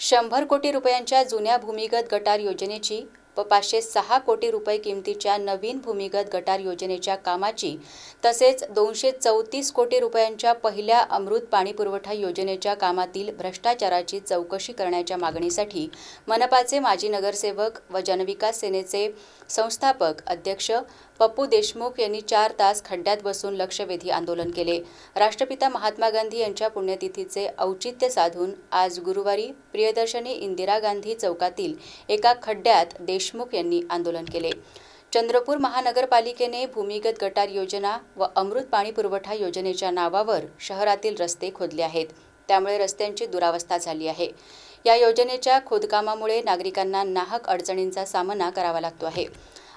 शंभर कोटी रुपयांच्या जुन्या भूमिगत गटार योजनेची व पाचशे सहा कोटी रुपये किमतीच्या नवीन भूमिगत गटार योजनेच्या कामाची तसेच दोनशे चौतीस कोटी रुपयांच्या पहिल्या अमृत पाणीपुरवठा योजनेच्या कामातील भ्रष्टाचाराची चौकशी करण्याच्या मागणीसाठी मनपाचे माजी नगरसेवक व जनविकास सेनेचे संस्थापक अध्यक्ष पप्पू देशमुख यांनी चार तास खड्ड्यात बसून लक्षवेधी आंदोलन केले. राष्ट्रपिता महात्मा गांधी यांच्या पुण्यतिथीचे औचित्य साधून आज गुरुवारी प्रियदर्शनी इंदिरा गांधी चौकातील एका खड्ड्यात देशमुख यांनी आंदोलन केले. चंद्रपूर महानगरपालिकेने भूमिगत गटार योजना व अमृत पाणी पुरवठा योजनेच्या नावावर शहरातील रस्ते खोदले आहेत. त्यामुळे रस्त्यांची दुरावस्था झाली आहे. या योजनेच्या खोदकामामुळे नागरिकांना नाहक अडचणींचा सामना करावा लागतो आहे.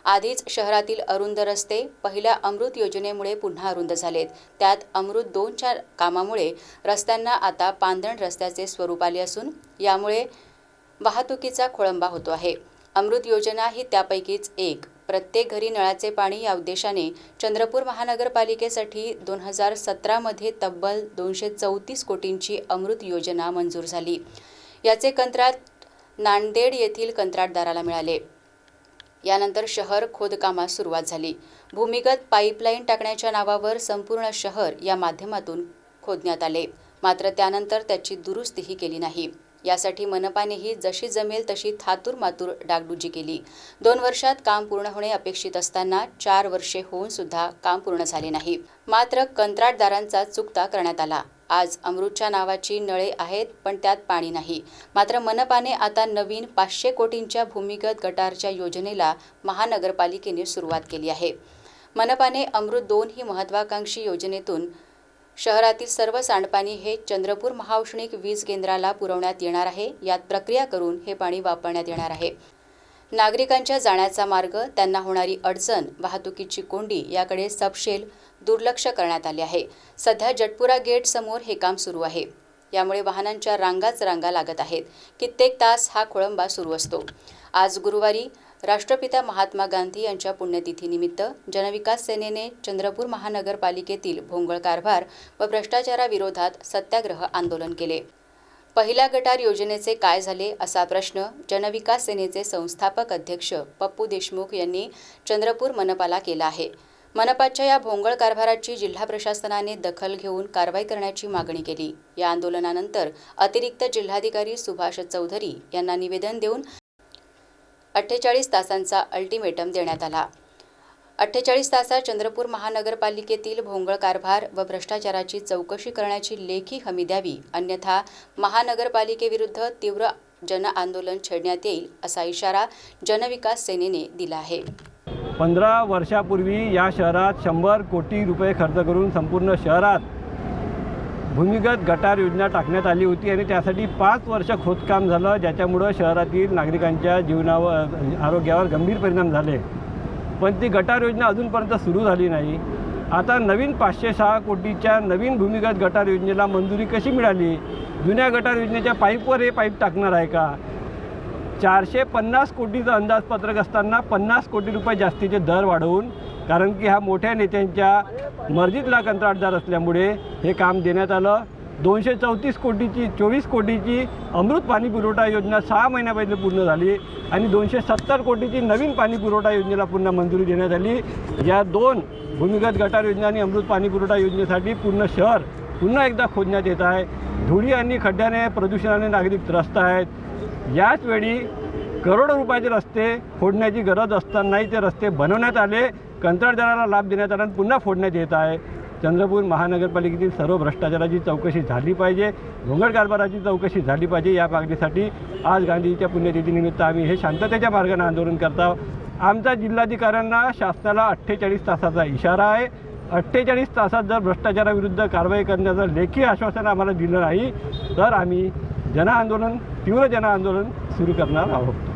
आधीच शहरातील अरुंद रस्ते पहिल्या अमृत योजनेमुळे पुन्हा अरुंद झालेत. त्यात अमृत दोनच्या कामामुळे रस्त्यांना आता पांधण रस्त्याचे स्वरूप आले असून यामुळे वाहतुकीचा खोळंबा होतो आहे. अमृत योजना ही त्यापैकीच एक. प्रत्येक घरी नळाचे पाणी या उद्देशाने चंद्रपूर महानगरपालिकेसाठी दोन हजार सतरामध्ये तब्बल दोनशे चौतीस कोटींची अमृत योजना मंजूर झाली. याचे कंत्राट नांदेड येथील कंत्राटदाराला मिळाले. यानंतर शहर खोदकामास सुरुवात झाली. भूमिगत पाईपलाईन टाकण्याच्या नावावर संपूर्ण शहर या माध्यमातून खोदण्यात आले. मात्र त्यानंतर त्याची दुरुस्तीही केली नाही. यासाठी मनपानेही जशी जमेल तशी थातूर मातूर डागडुजी केली. दोन वर्षात काम पूर्ण होणे अपेक्षित असताना चार वर्षे होऊन सुद्धा काम पूर्ण झाले नाही. मात्र कंत्राटदारांचा चुकता करण्यात आला. आज अमृतच्या नावाची नळे आहेत पण त्यात पाणी नाही. मात्र मनपाने आता नवीन पाचशे कोटींच्या भूमिगत गटारच्या योजनेला महानगरपालिकेने सुरुवात केली आहे. मनपाने अमृत दोन ही महत्वाकांक्षी योजनेतून शहरातील सर्व सांडपाणी हे चंद्रपूर महाऔष्णिक वीज केंद्राला पुरवण्यात येणार आहे. यात प्रक्रिया करून हे पाणी वापरण्यात येणार आहे. नागरिकांच्या जाण्याचा मार्ग त्यांना होणारी अडचण वाहतुकीची कोंडी याकडे सपशेल दुर्लक्ष करण्यात आले आहे. सध्या जटपुरा गेट समोर हे काम सुरू आहे. यामुळे वाहनांच्या रांगाच रांगा लागत आहेत. कित्येक तास हा खोळंबा सुरू असतो. आज गुरुवारी राष्ट्रपिता महात्मा गांधी यांच्या पुण्यतिथीनिमित्त जनविकास सेनेने चंद्रपूर महानगरपालिकेतील भोंगळ कारभार व भ्रष्टाचाराविरोधात सत्याग्रह आंदोलन केले. पहिल्या गटार योजनेचे काय झाले असा प्रश्न जनविकास सेनेचे संस्थापक अध्यक्ष पप्पू देशमुख यांनी चंद्रपूर मनपाला केला आहे. मनपाच्या या भोंगळ कारभाराची जिल्हा प्रशासनाने दखल घेऊन कारवाई करण्याची मागणी केली. या आंदोलनानंतर अतिरिक्त जिल्हाधिकारी सुभाष चौधरी यांना निवेदन देऊन अठ्ठेचाळीस तासांचा अल्टिमेटम देण्यात आला. अठ्ठेचाळीस तासात चंद्रपूर महानगरपालिकेतील भोंगळ कारभार व भ्रष्टाचाराची चौकशी करण्याची लेखी हमी द्यावी अन्यथा महानगरपालिकेविरुद्ध तीव्र जनआंदोलन छेडण्यात येईल असा इशारा जनविकास सेनेने दिला आहे. पंधरा वर्षापूर्वी या शहरात शंभर कोटी रुपये खर्च करून संपूर्ण शहरात भूमिगत गटार योजना टाकण्यात आली होती आणि त्यासाठी पाच वर्ष खोदकाम झालं ज्याच्यामुळं शहरातील नागरिकांच्या जीवनावर आरोग्यावर गंभीर परिणाम झाले. पण ती गटार योजना अजूनपर्यंत सुरू झाली नाही. आता नवीन पाचशे सहा कोटीच्या नवीन भूमिगत गटार योजनेला मंजुरी कशी मिळाली? जुन्या गटार योजनेच्या पाईपवर हे पाईप टाकणार आहे का? चारशे पन्नास कोटीचं अंदाजपत्रक असताना पन्नास कोटी रुपये जास्तीचे दर वाढवून कारण की हा मोठ्या नेत्यांच्या मर्जीतला कंत्राटदार असल्यामुळे हे काम देण्यात आलं. दोनशे चौतीस कोटीची चोवीस कोटीची अमृत पाणी पुरवठा योजना सहा महिन्या पूर्ण झाली आणि दोनशे सत्तर कोटीची नवीन पाणी पुरवठा योजनेला पुन्हा मंजुरी देण्यात आली. या दोन भूमिगत गटार योजना आणि अमृत पाणी पुरवठा योजनेसाठी पूर्ण शहर पुन्हा एकदा खोदण्यात येत आहे. धुळी आणि खड्ड्याने प्रदूषणाने नागरिक त्रस्त आहेत. याच वेळी करोडो रुपयाचे रस्ते फोडण्याची गरज असतानाही ते रस्ते बनवण्यात आले कंत्राटदाराला लाभ देण्यात आला आणि पुन्हा फोडण्यात येत आहे. चंद्रपूर महानगरपालिकेतील सर्व भ्रष्टाचाराची चौकशी झाली पाहिजे घोंगड कारभाराची चौकशी झाली पाहिजे या मागणीसाठी आज गांधीजीच्या पुण्यतिथीनिमित्त आम्ही हे शांततेच्या मार्गाने आंदोलन करतो आमचा जिल्हाधिकाऱ्यांना शासनाला अठ्ठेचाळीस तासाचा इशारा आहे. अठ्ठेचाळीस तासात जर भ्रष्टाचाराविरुद्ध कारवाई करण्याचं लेखी आश्वासन आम्हाला दिलं नाही तर आम्ही जनआंदोलन तीव्र जनआंदोलन सुरू करणार आहोत.